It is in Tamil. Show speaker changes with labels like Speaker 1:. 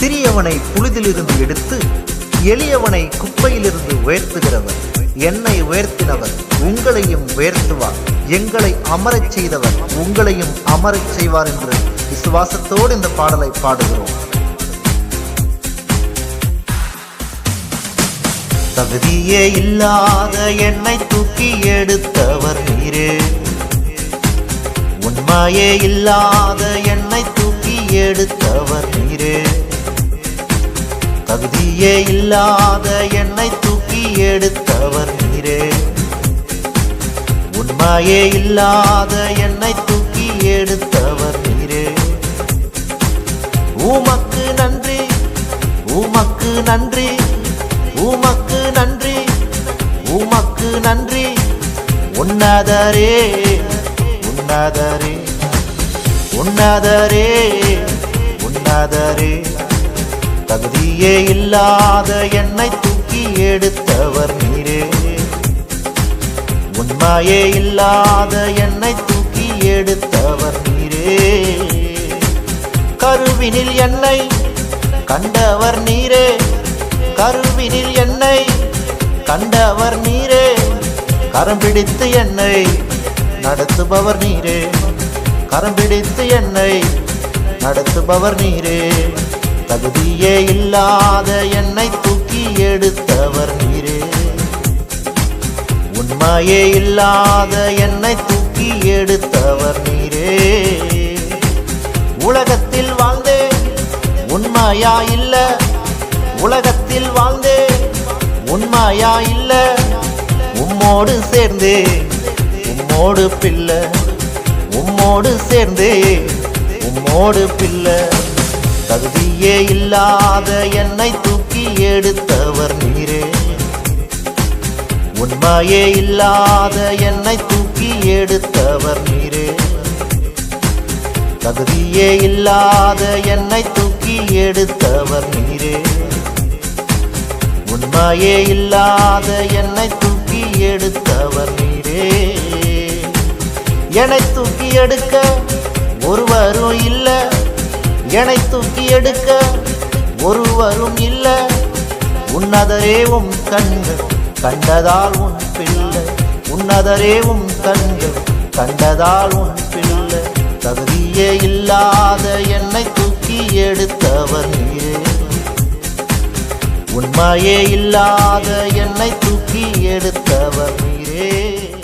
Speaker 1: சிறியவனை புழுதிலிருந்து எடுத்து எளியவனை குப்பையிலிருந்து உயர்த்துகிறவர். என்னை உயர்த்தினவர் உங்களையும் உயர்த்துவார். எங்களை அமரச் செய்தவர் உங்களையும் அமரச் செய்வார் என்று விசுவாசத்தோடு இந்த பாடலை பாடுகிறோம். தகுதியே இல்லாத என்னை தூக்கி எடுத்தவர் நீரே. உண்மையே இல்லாத என்னை தூக்கி எடுத்தவர் நீயே இல்லாத என்னை தூக்கி எடுத்தவர் நீரே. உண்மையே இல்லாத என்னை தூக்கி எடுத்தவர் நீரே. உமக்கு நன்றி உமக்கு நன்றி உமக்கு நன்றி உமக்கு நன்றி. உன்னதரே உன்னதரே உன்னதரே உன்னதரே. தகுதியே இல்லாத என்னை தூக்கி எடுத்தவர் நீரே. உண்மையே இல்லாத என்னை தூக்கி எடுத்தவர் நீரே. கருவினில் என்னை கண்டவர் நீரே. கருவினில் என்னை கண்டவர் நீரே. கரம் பிடித்து என்னை நடத்துபவர் நீரே. கரம் பிடித்து என்னை நடத்துபவர் நீரே. தகுதியே இல்லாத என்னை தூக்கி எடுத்தவர் நீரே. உண்மையே இல்லாத என்னை தூக்கி எடுத்தவர் நீரே. உலகத்தில் வாழ்ந்தேன் உண்மையா இல்ல? உலகத்தில் வாழ்ந்தேன் உண்மையா இல்ல? உம்மோடு சேர்ந்தே உம்மோடு பிள்ளை. உம்மோடு சேர்ந்தே உம்மோடு பிள்ளை. நீயே இல்லாத என்னை தூக்கி எடுத்தவர் நீரே. உண்மையே இல்லாத என்னை தூக்கி எடுத்தவர் நீரே. தகுதியே இல்லாத என்னை தூக்கி எடுத்தவர் நீரே. உண்மையே இல்லாத என்னை தூக்கி எடுத்தவர் நீரே. என்னை தூக்கி எடுக்க ஒருவரும் இல்லை. என்னை தூக்கி எடுக்க ஒருவரும் இல்லை. உன்னதரே உம் கண்கள் கண்டதால் உன் பிள்ளை. உன்னதரே உம் கண்கள் கண்டதால் உன் பிள்ளை. தகுதியே இல்லாத என்னை தூக்கி எடுத்தவர் நீரே. உண்மையே இல்லாத என்னை தூக்கி எடுத்தவர் நீரே.